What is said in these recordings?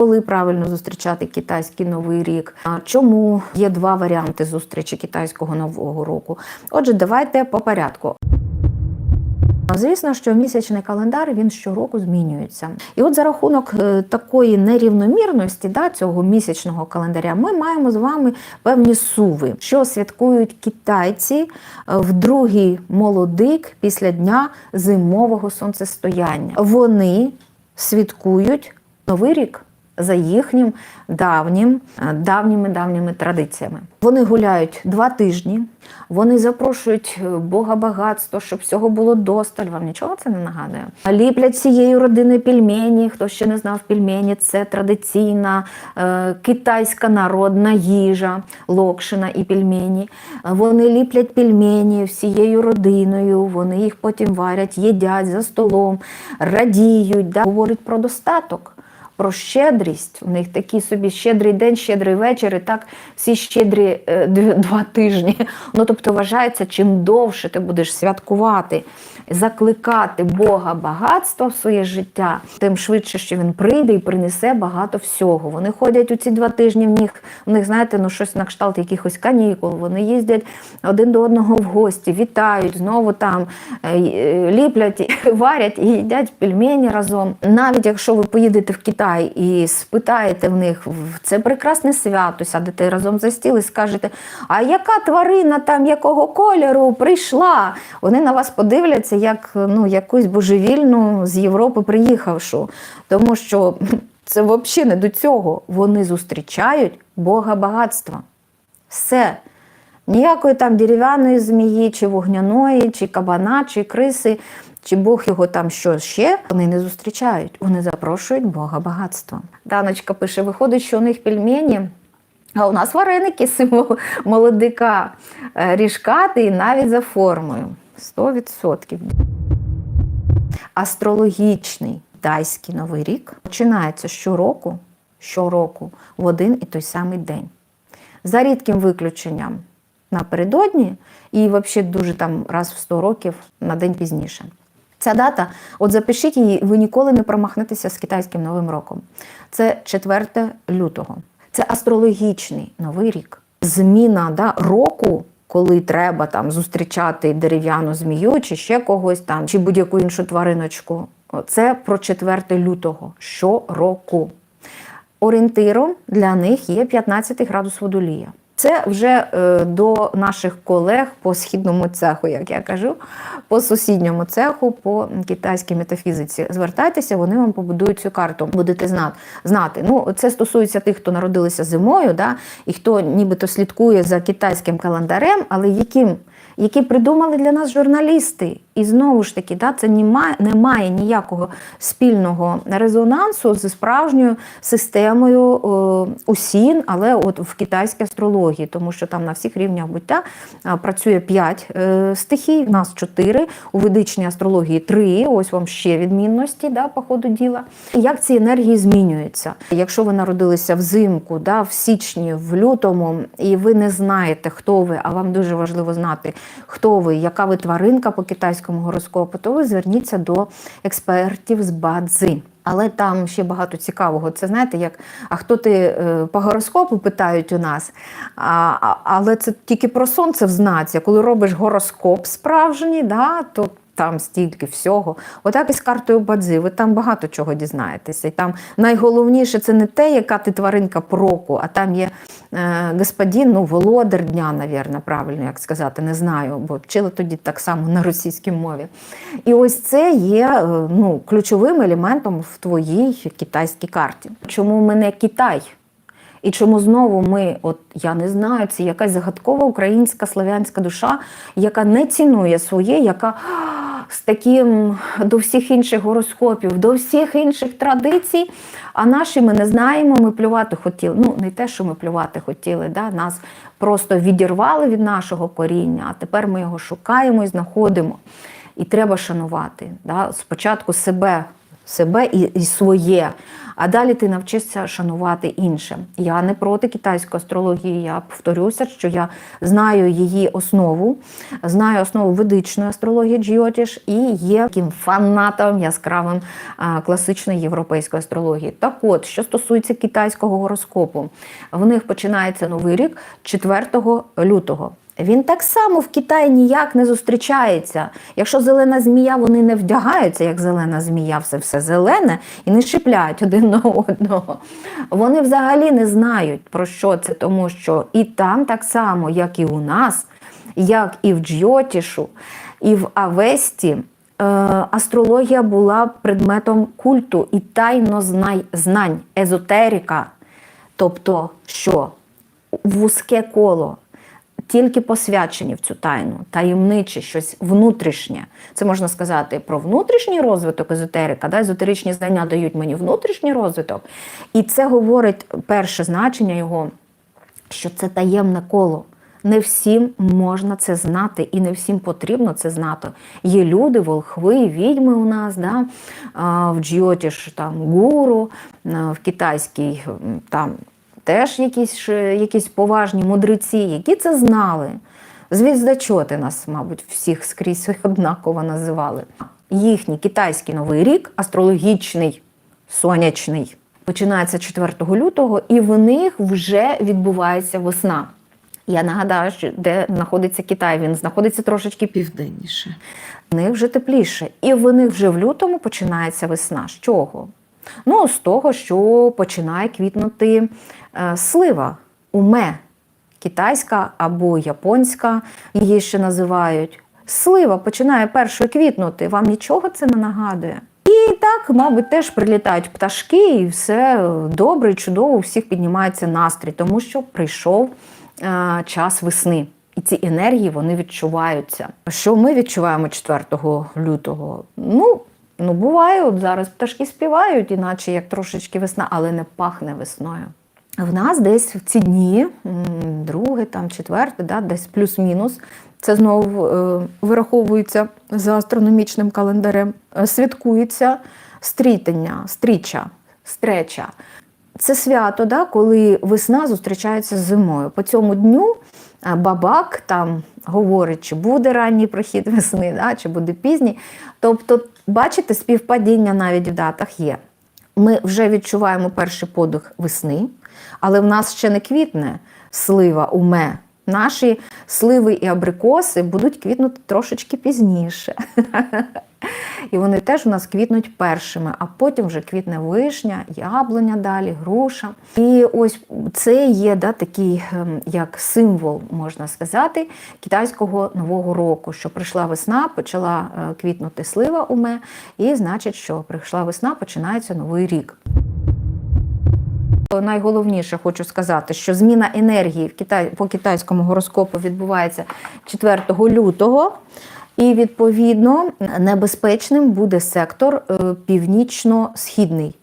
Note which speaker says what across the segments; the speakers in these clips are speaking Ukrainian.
Speaker 1: Коли правильно зустрічати китайський новий рік? Чому є два варіанти зустрічі китайського нового року? Отже, давайте по порядку. Звісно, що місячний календар він щороку змінюється. І от за рахунок е, такої нерівномірності да, цього місячного календаря ми маємо з вами певні суви, що святкують китайці е, в другий молодик після дня зимового сонцестояння. Вони святкують новий рік. За їхнім давнім, е, давніми давніми традиціями. Вони гуляють два тижні, вони запрошують е, Бога багатства, щоб всього було досталь. Вам нічого це не нагадує? Ліплять цією родини пельмені. Хто ще не знав пельмені, це традиційна е, китайська народна їжа, локшина і пельмені. Вони ліплять пельмені всією родиною, вони їх потім варять, їдять за столом, радіють, да? говорять про достаток про щедрість. У них такий собі щедрий день, щедрий вечір, і так всі щедрі е, два тижні. Ну тобто вважається, чим довше ти будеш святкувати, закликати Бога багатства в своє життя, тим швидше, що він прийде і принесе багато всього. Вони ходять у ці два тижні. В них в них, знаєте, ну щось на кшталт якихось канікул. Вони їздять один до одного в гості, вітають, знову там е, е, ліплять, варять і їдять пельмені разом. Навіть якщо ви поїдете в Китай і спитаєте в них в це прекрасне свято, сядете разом за стіл і скажете, а яка тварина там якого кольору прийшла? Вони на вас подивляться як ну, якусь божевільну з Європи приїхавшу. Тому що це взагалі не до цього. Вони зустрічають Бога багатства. Все. Ніякої там дерев'яної змії, чи вогняної, чи кабана, чи криси, чи Бог його там що ще, вони не зустрічають. Вони запрошують Бога багатства. Даночка пише: виходить, що у них пельмені. А у нас вареники символ молодика е, ріжкати і навіть за формою. 100%. Астрологічний тайський новий рік починається щороку, щороку в один і той самий день. За рідким виключенням напередодні і взагалі дуже там раз в 100 років на день пізніше. Ця дата, от запишіть її, ви ніколи не промахнетеся з китайським новим роком. Це 4 лютого. Це астрологічний новий рік. Зміна да, року, коли треба там зустрічати дерев'яну змію, чи ще когось там, чи будь-яку іншу твариночку. Це про 4 лютого щороку. Орієнтиром для них є 15 градус водолія. Це вже е, до наших колег по східному цеху, як я кажу, по сусідньому цеху, по китайській метафізиці. Звертайтеся, вони вам побудують цю карту. Будете знати. Ну, це стосується тих, хто народилися зимою, да, і хто нібито слідкує за китайським календарем, але яким, які придумали для нас журналісти. І знову ж таки, да, це немає, немає ніякого спільного резонансу з справжньою системою е, УСІН, але от в китайській астрології, тому що там на всіх рівнях буття е, працює 5 е, стихій, в нас 4, у ведичній астрології 3, ось вам ще відмінності да, по ходу діла. І Як ці енергії змінюються? Якщо ви народилися взимку, да, в січні, в лютому, і ви не знаєте, хто ви, а вам дуже важливо знати, хто ви, яка ви тваринка по китайському гороскопу, то ви зверніться до експертів з бадзи. Але там ще багато цікавого. Це знаєте, як а хто ти е, по гороскопу питають у нас, а, але це тільки про сонце в знаці. Коли робиш гороскоп справжній, да, то там стільки всього. Отак і з картою Бадзи, ви там багато чого дізнаєтеся. І там найголовніше це не те, яка ти тваринка по року, а там є господин, ну, володар дня, навірно, правильно як сказати, не знаю, бо вчили тоді так само на російській мові. І ось це є е, ну, ключовим елементом в твоїй китайській карті. Чому мене Китай? І чому знову ми, от я не знаю, це якась загадкова українська славянська душа, яка не цінує своє, яка з таким до всіх інших гороскопів, до всіх інших традицій. А наші ми не знаємо, ми плювати хотіли. Ну, не те, що ми плювати хотіли, да? нас просто відірвали від нашого коріння, а тепер ми його шукаємо і знаходимо. І треба шанувати. Да? Спочатку себе себе і, і своє. А далі ти навчишся шанувати інше. Я не проти китайської астрології. Я повторюся, що я знаю її основу, знаю основу ведичної астрології Джіотіш і є таким фанатом яскравим класичної європейської астрології. Так от, що стосується китайського гороскопу, в них починається новий рік 4 лютого. Він так само в Китаї ніяк не зустрічається. Якщо зелена змія, вони не вдягаються, як зелена змія, все все зелене, і не шипляють один на одного. Вони взагалі не знають, про що це, тому що і там так само, як і у нас, як і в Джйотішу, і в Авесті. е, Астрологія була предметом культу і тайно знань, езотерика. Тобто, що вузьке коло, тільки посвячені в цю тайну, таємниче, щось внутрішнє. Це можна сказати про внутрішній розвиток езотерика. Да? Езотеричні знання дають мені внутрішній розвиток. І це говорить перше значення його, що це таємне коло. Не всім можна це знати, і не всім потрібно це знати. Є люди, волхви, відьми у нас, да? в Джйотіш там гуру, в китайській там теж якісь, якісь поважні мудреці, які це знали. Звіздачоти нас, мабуть, всіх скрізь однаково називали. Їхній китайський новий рік, астрологічний, сонячний, починається 4 лютого, і в них вже відбувається весна. Я нагадаю, де знаходиться Китай, він знаходиться трошечки
Speaker 2: Південніше.
Speaker 1: в них вже тепліше. І в них вже в лютому починається весна. З чого? Ну, з того, що починає квітнути е, слива, уме, китайська або японська, її ще називають. Слива починає першою квітнути. Вам нічого це не нагадує? І так, мабуть, теж прилітають пташки, і все добре, чудово, у всіх піднімається настрій, тому що прийшов е, час весни. І ці енергії вони відчуваються. Що ми відчуваємо 4 лютого? Ну, ну буває, от зараз пташки співають, іначе як трошечки весна, але не пахне весною. В нас десь в ці дні, друге, там, четверте, да, десь плюс-мінус. Це знову е, вираховується за астрономічним календарем. е, Святкується стрітення, стріча, стреча. Це свято, да, коли весна зустрічається з зимою. По цьому дню е, бабак там говорить, чи буде ранній прохід весни, да, чи буде пізній. Тобто, бачите, співпадіння навіть в датах є. Ми вже відчуваємо перший подих весни, але в нас ще не квітне слива уме. Наші сливи і абрикоси будуть квітнути трошечки пізніше. І вони теж у нас квітнуть першими, а потім вже квітне вишня, яблуня далі, груша. І ось це є да, такий ем, як символ, можна сказати, китайського нового року, що прийшла весна, почала е, квітнути слива уме, і значить, що прийшла весна, починається новий рік. Найголовніше хочу сказати, що зміна енергії в Китай, по китайському гороскопу відбувається 4 лютого, і відповідно небезпечним буде сектор е, північно-східний.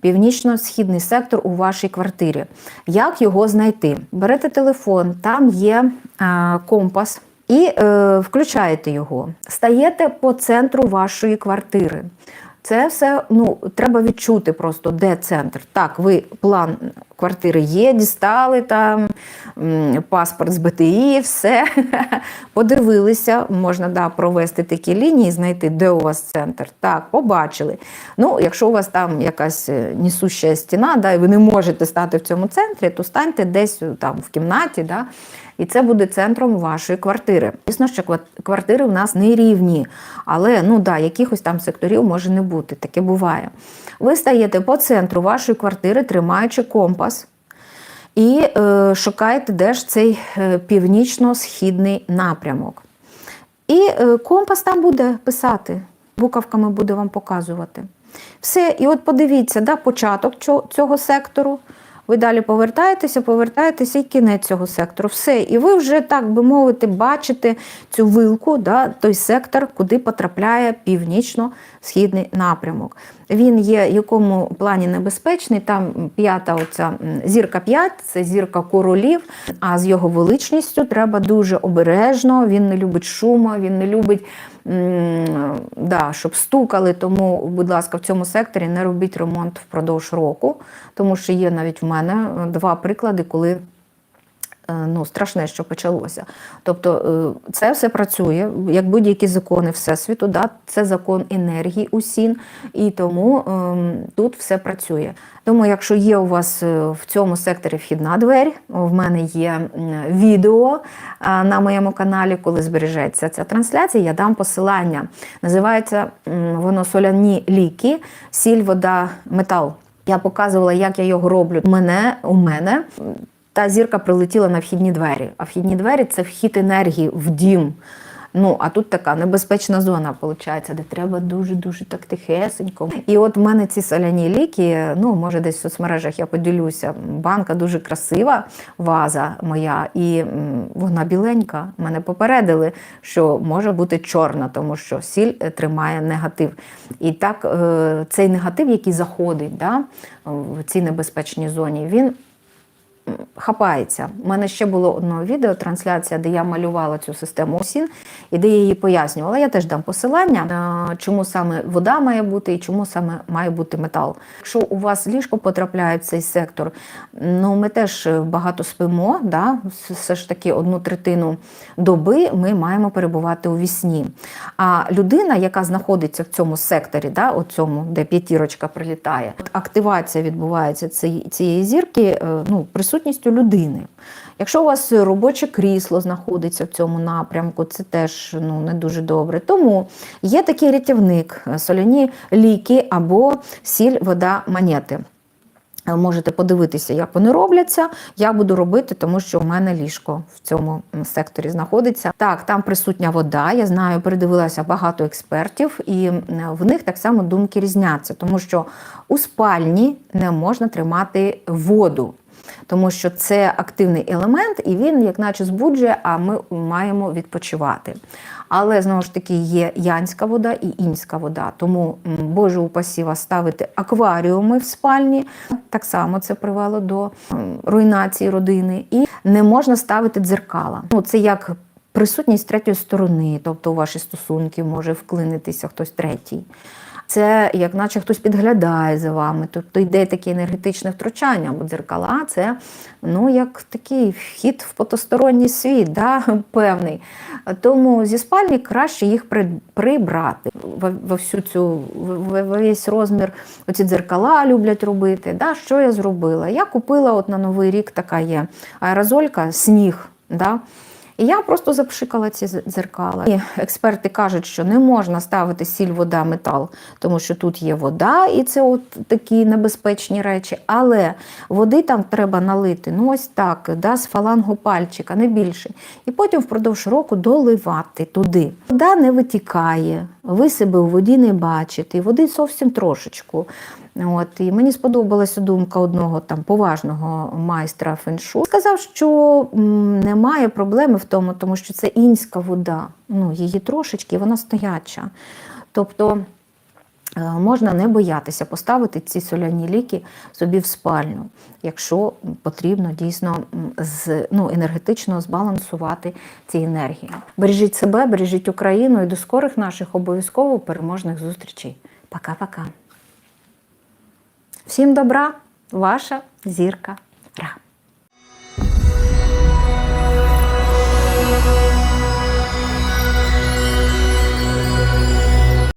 Speaker 1: Північно-східний сектор у вашій квартирі. Як його знайти? Берете телефон, там є е, компас, і е, включаєте його. Стаєте по центру вашої квартири. Це все ну, треба відчути просто, де центр. Так, ви план квартири є, дістали там паспорт з БТІ, все. Подивилися, можна да, провести такі лінії, знайти, де у вас центр. Так, побачили. Ну, якщо у вас там якась е, несуща стіна, да, і ви не можете стати в цьому центрі, то станьте десь е, там в кімнаті. Да, і це буде центром вашої квартири. Звісно, що квартири в нас не рівні, але ну да, якихось там секторів може не бути. Таке буває. Ви стаєте по центру вашої квартири, тримаючи компас. І е, шукаєте, де ж цей е, північно-східний напрямок. І е, компас там буде писати, буковками буде вам показувати. Все, і от подивіться, да, початок цього сектору. Ви далі повертаєтеся, повертаєтеся і кінець цього сектору. Все. І ви вже, так би мовити, бачите цю вилку, да, той сектор, куди потрапляє північно-східний напрямок. Він є в якому плані небезпечний. Там п'ята оця зірка 5, це зірка королів. А з його величністю треба дуже обережно. Він не любить шуму, він не любить. Да, щоб стукали, тому, будь ласка, в цьому секторі не робіть ремонт впродовж року, тому що є навіть в мене е, два приклади, коли ну, страшне, що почалося. Тобто е, це все працює, як будь-які закони Всесвіту, да? це закон енергії усін, і тому ем, тут все працює. Тому, якщо є у вас е, в цьому секторі вхідна двері, в мене є відео на моєму каналі, коли збережеться ця трансляція, я дам посилання. Називається воно соляні ліки, сіль, вода, метал. Я показувала, як я його роблю. Мене у мене та зірка прилетіла на вхідні двері. А вхідні двері це вхід енергії в дім. Ну, а тут така небезпечна зона, виходить, де треба дуже-дуже так тихесенько. І от в мене ці соляні ліки, ну, може, десь в соцмережах я поділюся. Банка дуже красива, ваза моя, і вона біленька. Мене попередили, що може бути чорна, тому що сіль е, тримає негатив. І так, е, цей негатив, який заходить да, в цій небезпечній зоні, він хапається. У мене ще було одне відео, трансляція, де я малювала цю систему осін і де я її пояснювала. Я теж дам посилання, е, чому саме вода має бути і чому саме має бути метал. Якщо у вас ліжко потрапляє в цей сектор, ну ми теж багато спимо, да? все ж таки одну третину доби ми маємо перебувати у вісні. А людина, яка знаходиться в цьому секторі, да, у цьому, де п'ятірочка прилітає, активація відбувається цієї, зірки е, ну, присутністю людини. Якщо у вас робоче крісло знаходиться в цьому напрямку, це теж ну, не дуже добре. Тому є такий рятівник, соляні ліки або сіль, вода, монети. Можете подивитися, як вони робляться. Я буду робити, тому що у мене ліжко в цьому секторі знаходиться. Так, там присутня вода. Я знаю, передивилася багато експертів, і в них так само думки різняться, тому що у спальні не можна тримати воду. Тому що це активний елемент, і він, як наче, збуджує, а ми маємо відпочивати. Але знову ж таки є янська вода і інська вода. Тому Боже упасі вас ставити акваріуми в спальні. Так само це привело до руйнації родини. І не можна ставити дзеркала. Ну, це як присутність третьої сторони, тобто у ваші стосунки може вклинитися хтось третій. Це як наче хтось підглядає за вами, тобто йде таке енергетичне втручання, бо дзеркала це ну, як такий вхід в потосторонній світ, да, певний. Тому зі спальні краще їх прибрати. Во, всю цю, весь розмір оці дзеркала люблять робити. Да, що я зробила? Я купила от на Новий рік така є аерозолька, сніг. Да, і я просто запшикала ці дзеркала. І експерти кажуть, що не можна ставити сіль, вода, метал, тому що тут є вода, і це от такі небезпечні речі. Але води там треба налити, ну ось так, да, з фалангу пальчика, не більше. І потім впродовж року доливати туди. Вода не витікає, ви себе у воді не бачите, води зовсім трошечку. От, і мені сподобалася думка одного там поважного майстра феншу. Сказав, що немає проблеми в тому, тому що це інська вода. Ну, її трошечки, вона стояча. Тобто е, можна не боятися поставити ці соляні ліки собі в спальню, якщо потрібно дійсно з, ну, енергетично збалансувати ці енергії. Бережіть себе, бережіть Україну і до скорих наших обов'язково переможних зустрічей. Пока-пока. Всім добра, ваша зірка Ра.